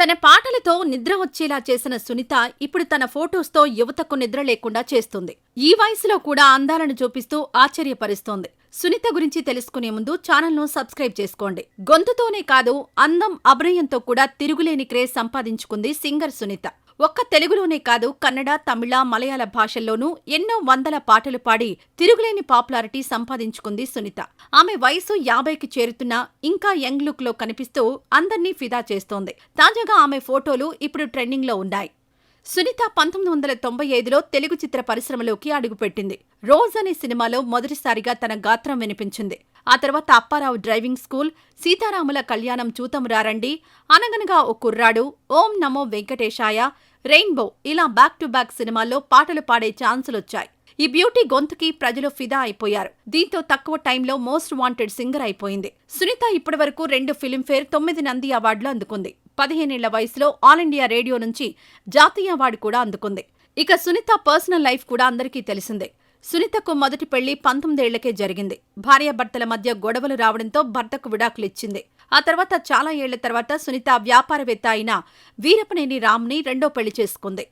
తన పాటలతో నిద్ర వచ్చేలా చేసిన సునీత ఇప్పుడు తన ఫోటోస్తో యువతకు నిద్ర లేకుండా చేస్తుంది. ఈ వయసులో కూడా అందాలను చూపిస్తూ ఆశ్చర్యపరుస్తోంది. సునీత గురించి తెలుసుకునే ముందు ఛానల్ను సబ్స్క్రైబ్ చేసుకోండి. గొంతుతోనే కాదు అందం అభినయంతో కూడా తిరుగులేని క్రేజ్ సంపాదించుకుంది సింగర్ సునీత. ఒక్క తెలుగులోనే కాదు కన్నడ తమిళ మలయాళ భాషల్లోనూ ఎన్నో వందల పాటలు పాడి తిరుగులేని పాపులారిటీ సంపాదించుకుంది సునీత. ఆమె వయసు యాభైకి చేరుతున్నా ఇంకా యంగ్ లుక్లో కనిపిస్తూ అందర్నీ ఫిదా చేస్తోంది. తాజాగా ఆమె ఫోటోలు ఇప్పుడు ట్రెండింగ్లో ఉన్నాయి. సునీత పంతొమ్మిది వందల తొంభై ఐదులో తెలుగు చిత్ర పరిశ్రమలోకి అడుగుపెట్టింది. రోజ్ అనే సినిమాలో మొదటిసారిగా తన గాత్రం వినిపించింది. ఆ తర్వాత అప్పారావు డ్రైవింగ్ స్కూల్ సీతారాముల కళ్యాణం చూతం రారండి. అనగనగా ఓ కుర్రాడు ఓం నమో వెంకటేశాయ రెయిన్బో ఇలా బ్యాక్ టు బ్యాక్ సినిమాల్లో పాటలు పాడే ఛాన్సులొచ్చాయి. ఈ బ్యూటీ గొంతుకి ప్రజలు ఫిదా అయిపోయారు. దీంతో తక్కువ టైంలో మోస్ట్ వాంటెడ్ సింగర్ అయిపోయింది. సునీత ఇప్పటివరకు రెండు ఫిల్మ్ఫేర్ తొమ్మిది నంది అవార్డులు అందుకుంది. పదిహేనేళ్ళ వయసులో ఆల్ ఇండియా రేడియో నుంచి జాతీయ అవార్డు కూడా అందుకుంది. ఇక సునీత పర్సనల్ లైఫ్ కూడా అందరికీ తెలిసిందే. సునీతకు మొదటి పెళ్ళి పంతొమ్మిదేళ్ళకే జరిగింది. భార్యాభర్తల మధ్య గొడవలు రావడంతో భర్తకు విడాకులిచ్చింది ఆ తర్వాత చాలా ఏళ్ళ తర్వాత సునీత వ్యాపారవేత్త అయిన వీరపనేని రామ్ని రెండో పెళ్ళి చేసుకుంది.